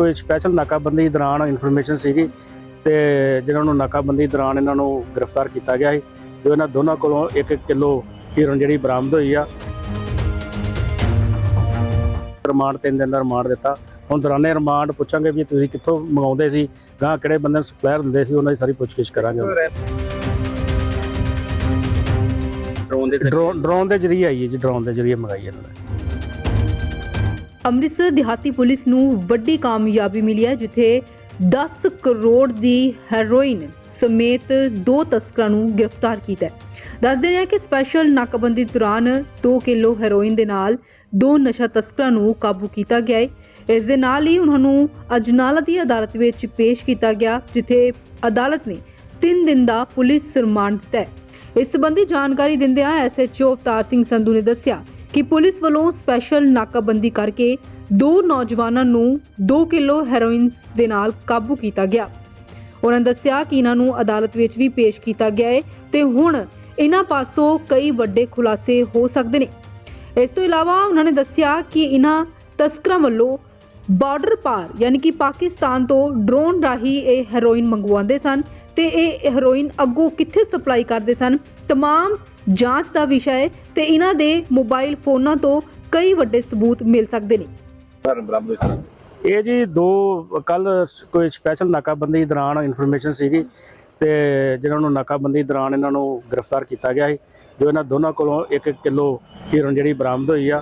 ਕੋਈ ਸਪੈਸ਼ਲ ਨਾਕਾਬੰਦੀ ਦੌਰਾਨ ਇਨਫੋਰਮੇਸ਼ਨ ਸੀਗੀ ਤੇ ਜਿਹਨਾਂ ਨੂੰ ਨਾਕਾਬੰਦੀ ਦੌਰਾਨ ਇਹਨਾਂ ਨੂੰ ਗ੍ਰਿਫਤਾਰ ਕੀਤਾ ਗਿਆ ਸੀ ਜੋ ਇਹਨਾਂ ਦੋਨਾਂ ਕੋਲੋਂ 1 ਕਿਲੋ ਹੀਰੋਇਨ ਜਿਹੜੀ ਬਰਾਮਦ ਹੋਈ ਆ। ਰਿਮਾਂਡ ਤਿੰਨ ਦਿਨ ਦਾ ਰਿਮਾਂਡ ਦਿੱਤਾ। ਹੁਣ ਦੌਰਾਨੇ ਰਿਮਾਂਡ ਪੁੱਛਾਂਗੇ ਵੀ ਤੁਸੀਂ ਕਿੱਥੋਂ ਮੰਗਾਉਂਦੇ ਸੀ ਗਾਂ ਕਿਹੜੇ ਬੰਦੇ ਨੂੰ ਸਪਲਾਇਰ ਹੁੰਦੇ ਸੀ ਉਹਨਾਂ ਦੀ ਸਾਰੀ ਪੁੱਛਗਿੱਛ ਕਰਾਂਗੇ ਡਰੋਨ ਦੇ ਜ਼ਰੀਏ? ਡਰੋਨ ਦੇ ਜ਼ਰੀਏ ਆਈ ਹੈ ਜੀ ਡਰੋਨ ਦੇ ਜ਼ਰੀਏ ਮੰਗਾਈ ਇਹਨਾਂ ਨੇ। ਅੰਮ੍ਰਿਤਸਰ ਦਿਹਾਤੀ ਪੁਲਿਸ ਨੂੰ ਵੱਡੀ ਕਾਮਯਾਬੀ ਮਿਲੀ ਹੈ, ਜਿੱਥੇ 10 ਕਰੋੜ ਦੀ ਹੈਰੋਇਨ ਸਮੇਤ ਦੋ ਤਸਕਰਾਂ ਨੂੰ ਗ੍ਰਿਫਤਾਰ ਕੀਤਾ ਹੈ। ਦੱਸਦੇ ਨੇ ਕਿ ਸਪੈਸ਼ਲ ਨਾਕਾਬੰਦੀ ਦੌਰਾਨ 2 ਕਿਲੋ ਹੈਰੋਇਨ ਦੇ ਨਾਲ ਦੋ ਨਸ਼ਾ ਤਸਕਰਾਂ ਨੂੰ ਕਾਬੂ ਕੀਤਾ ਗਿਆ ਹੈ। ਇਸ ਦੇ ਨਾਲ ਹੀ ਉਹਨਾਂ ਨੂੰ ਅਜਨਾਲਾ ਦੀ ਅਦਾਲਤ ਵਿੱਚ ਪੇਸ਼ ਕੀਤਾ ਗਿਆ, ਜਿੱਥੇ ਅਦਾਲਤ ਨੇ 3 ਦਿਨ ਦਾ ਪੁਲਿਸ ਰਿਮਾਂਡ ਦਿੱਤਾ ਇਸ ਸੰਬੰਧੀ ਜਾਣਕਾਰੀ ਦਿੰਦਿਆਂ ਐਸਐਚਓ ਅਵਤਾਰ ਸਿੰਘ ਸੰਧੂ ਨੇ ਦੱਸਿਆ ਕਿ ਪੁਲਿਸ ਵੱਲੋਂ ਸਪੈਸ਼ਲ ਨਾਕਾਬੰਦੀ ਕਰਕੇ ਦੋ ਨੌਜਵਾਨਾਂ ਨੂੰ 2 ਕਿਲੋ ਹੈਰੋਇਨ ਦੇ ਨਾਲ ਕਾਬੂ ਕੀਤਾ ਗਿਆ। ਉਹਨਾਂ ਦੱਸਿਆ ਕਿ ਇਹਨਾਂ ਨੂੰ ਅਦਾਲਤ ਵਿੱਚ ਵੀ ਪੇਸ਼ ਕੀਤਾ ਗਿਆ ਹੈ ਤੇ ਹੁਣ ਇਹਨਾਂ ਪਾਸੋਂ ਕਈ ਵੱਡੇ ਖੁਲਾਸੇ ਹੋ ਸਕਦੇ ਨੇ। ਇਸ ਤੋਂ ਇਲਾਵਾ ਉਹਨਾਂ ਨੇ ਦੱਸਿਆ ਕਿ ਇਹਨਾਂ ਤਸਕਰਾਂ ਵੱਲੋਂ ਬਾਰਡਰ ਪਾਰ, ਯਾਨੀ ਕਿ ਪਾਕਿਸਤਾਨ ਤੋਂ ਡਰੋਨ ਰਾਹੀਂ ਇਹ ਹੈਰੋਇਨ ਮੰਗਵਾਉਂਦੇ ਸਨ ਤੇ ਇਹ ਹੈਰੋਇਨ ਅੱਗੋਂ ਕਿੱਥੇ ਸਪਲਾਈ ਕਰਦੇ ਸਨ तमाम ਜਾਂਚ ਦਾ ਵਿਸ਼ਾ ਹੈ ਤੇ ਇਹਨਾਂ ਦੇ ਮੋਬਾਈਲ ਫੋਨਾਂ ਤੋਂ ਕਈ ਵੱਡੇ ਸਬੂਤ ਮਿਲ ਸਕਦੇ ਨੇ ਇਹ ਜੀ ਦੋ ਕੱਲ ਕੋਈ ਸਪੈਸ਼ਲ ਨਾਕਾਬੰਦੀ ਦੌਰਾਨ ਇਨਫੋਰਮੇਸ਼ਨ ਸੀਗੀ ਤੇ ਜਿਹਨਾਂ ਨੂੰ ਨਾਕਾਬੰਦੀ ਦੌਰਾਨ ਇਹਨਾਂ ਨੂੰ ਗ੍ਰਿਫਤਾਰ ਕੀਤਾ ਗਿਆ ਸੀ ਜੋ ਇਹਨਾਂ ਦੋਨਾਂ ਕੋਲੋਂ 1 ਕਿਲੋ ਹੀਰੋਇਨ ਜਿਹੜੀ ਬਰਾਮਦ ਹੋਈ ਆ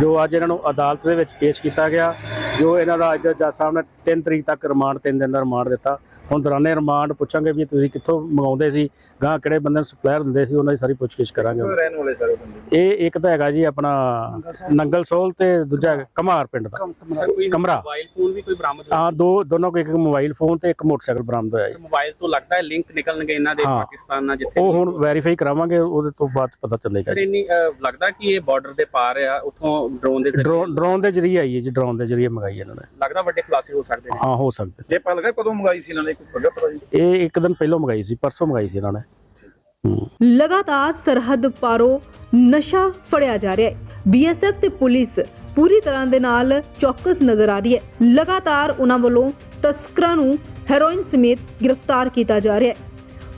ਜੋ ਅੱਜ ਇਹਨਾਂ ਨੂੰ ਅਦਾਲਤ ਦੇ ਵਿੱਚ ਪੇਸ਼ ਕੀਤਾ ਗਿਆ ਜੋ ਇਹਨਾਂ ਦਾ ਅੱਜ ਜੱਜ ਸਾਹਿਬ ਨੇ 3 ਤਰੀਕ ਤੱਕ ਰਿਮਾਂਡ 3 ਦਿਨ ਦਾ ਰਿਮਾਂਡ ਦਿੱਤਾ। ਹੁਣ ਦੌਰਾਨੇ ਰਿਮਾਂਡ ਪੁੱਛਾਂਗੇ ਵੀ ਤੁਸੀਂ ਕਿੱਥੋਂ ਮੰਗਾਉਂਦੇ ਸੀ ਗਾਂ ਕਿਹੜੇ ਬੰਦੇ ਨੂੰ ਸਪਲਾਇਰ ਹੁੰਦੇ ਸੀ ਉਹਨਾਂ ਦੀ ਸਾਰੀ ਪੁੱਛਗਿੱਛ ਕਰਾਂਗੇ। ਰਹਿਣ ਵਾਲੇ ਸਾਰੇ ਬੰਦੇ? ਇਹ ਇੱਕ ਤਾਂ ਹੈਗਾ ਜੀ ਆਪਣਾ ਨੰਗਲ ਸੋਲ ਤੇ ਦੂਜਾ ਕਮਾਰ ਪਿੰਡ ਦਾ। ਕਮਰਾ। ਮੋਬਾਈਲ ਫੋਨ ਵੀ ਕੋਈ ਬਰਾਮਦ ਹੋਇਆ? ਹਾਂ ਦੋ ਦੋਨੋਂ ਕੋਲ ਇੱਕ ਮੋਬਾਈਲ ਫੋਨ ਤੇ ਇੱਕ ਮੋਟਰਸਾਈਕਲ ਬਰਾਮਦ ਹੋਇਆ ਜੀ। ਮੋਬਾਈਲ ਤੋਂ ਲੱਗਦਾ ਹੈ ਲਿੰਕ ਨਿਕਲਣਗੇ ਇਹਨਾਂ ਦੇ। ਪਾਕਿਸਤਾਨ ਨਾਲ ਜਿੱਥੇ ਉਹ ਹੁਣ ਵੈਰੀਫਾਈ ਕਰਾਵਾਂਗੇ ਉਹਦੇ ਤੋਂ ਬਾਅਦ ਪਤਾ ਚੱਲੇਗਾ ਸਰ ਜੀ। ਇੰਨੀ ਲੱਗਦਾ ਕਿ ਇਹ ਬਾਰਡਰ ਦੇ ਪਾਰ ਆ ਉਥੋਂ ਡਰੋਨ ਦੇ ਜ਼ਰੀਏ ਡਰੋਨ ਡਰੋਨ ਦੇ ਜ਼ਰੀਏ ਆਈ ਹੈ ਜੀ ਡਰੋਨ ਦੇ ਜ਼ਰੀਏ ਮੰਗਾਈ ਇਹਨਾਂ ਨੇ। ਲੱਗਦਾ ਵੱਡੇ ਖੁਲਾਸੇ ਹੋ ਸਕਦੇ ਨੇ। ਹਾਂ ਹੋ ਸਕਦੇ ਜੇ ਪਤਾ ਲੱਗਾ ਕਦੋਂ ਮੰਗਾਈ ਸੀ ਇਹਨਾਂ ਨੇ ਕੋਈ ਪਤਾ ਪਤਾ ਜੀ ਇਹ ਇੱਕ ਦਿਨ ਪਹਿਲਾਂ ਮੰਗਾਈ ਸੀ ਪਰਸੋਂ ਮੰਗਾਈ ਸੀ ਇਹਨਾਂ ਨੇ। ਹੂੰ। ਲਗਾਤਾਰ ਸਰਹੱਦ ਪਾਰੋਂ ਨਸ਼ਾ ਫੜਿਆ ਜਾ ਰਿਹਾ ਹੈ। ਬੀਐਸਐਫ ਤੇ ਪੁਲਿਸ ਪੂਰੀ ਤਰ੍ਹਾਂ ਦੇ ਨਾਲ ਚੌਕਸ ਨਜ਼ਰ ਆ ਰਹੀ ਹੈ। ਲਗਾਤਾਰ ਉਹਨਾਂ ਵੱਲੋਂ ਤਸਕਰਾਂ ਨੂੰ ਹੈਰੋਇਨ ਸਮੇਤ ਗ੍ਰਿਫਤਾਰ ਕੀਤਾ ਜਾ ਰਿਹਾ ਹੈ।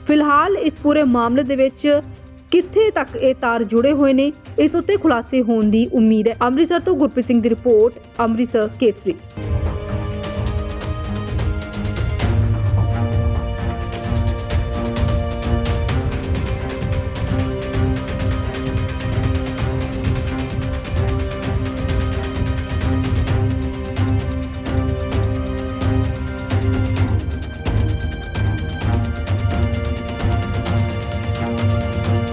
ਫਿਲਹਾਲ ਇਸ ਪੂਰੇ ਮਾਮਲੇ ਦੇ ਵਿੱਚ ਕਿੱਥੇ ਤੱਕ ਇਹ ਤਾਰ ਜੁੜੇ ਹੋਏ ਨੇ, ਇਸ ਉੱਤੇ ਖੁਲਾਸੇ ਹੋਣ ਦੀ ਉਮੀਦ ਹੈ। ਅੰਮ੍ਰਿਤਸਰ ਤੋਂ ਗੁਰਪ੍ਰੀਤ ਸਿੰਘ ਦੀ ਰਿਪੋਰਟ, ਅੰਮ੍ਰਿਤਸਰ ਕੇਸਰੀ।